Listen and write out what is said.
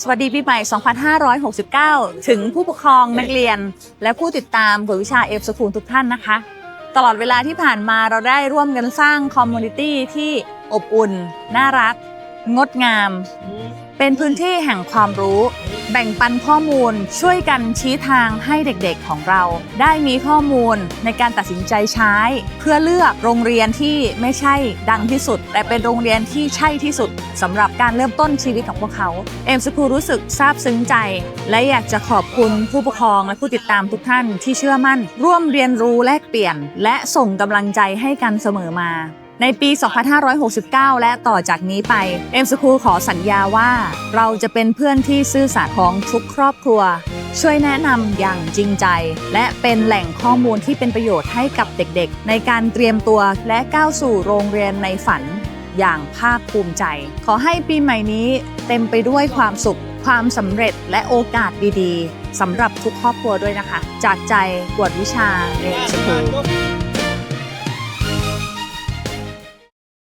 สวัสดีปีใหม่ 2569 ถึงผู้ปกครองนักเรียน และผู้ติดตามกวดวิชาเอฟสคูลทุกท่านนะคะ ตลอดเวลาที่ผ่านมาเราได้ร่วมกันสร้างคอมมูนิตี้ที่อบอุ่น น่ารัก งดงาม เป็นพื้นที่แห่งความรู้ แบ่งปันข้อมูลช่วยกันชี้ทางให้เด็กๆของเรา ได้มีข้อมูลในการตัดสินใจใช้ เพื่อเลือกโรงเรียนที่ไม่ใช่ดังที่สุด แต่เป็นโรงเรียนที่ใช่ที่สุดสำหรับการเริ่มต้นชีวิตของพวกเขาเอ็มสคูรู้สึกซาบซึ้งใจ และอยากจะขอบคุณผู้ปกครองและผู้ติดตามทุกท่านที่เชื่อมั่น ร่วมเรียนรู้แลกเปลี่ยน และส่งกำลังใจให้กันเสมอมา ในปี 2569 และต่อจากนี้ไปเอ็มสคูลขอสัญญาว่า เราจะเป็นเพื่อนที่ซื่อสัตย์ของทุกครอบครัว ช่วยแนะนำอย่างจริงใจ และเป็นแหล่งข้อมูลที่เป็นประโยชน์ให้กับเด็กๆ ในการเตรียมตัวและก้าวสู่โรงเรียนในฝัน อย่างภาคภูมิใจ ขอให้ปีใหม่นี้เต็มไปด้วยความสุข ความสำเร็จและโอกาสดีๆสำหรับทุกครอบครัวด้วยนะคะ จากใจกวดวิชาเรียนสคูล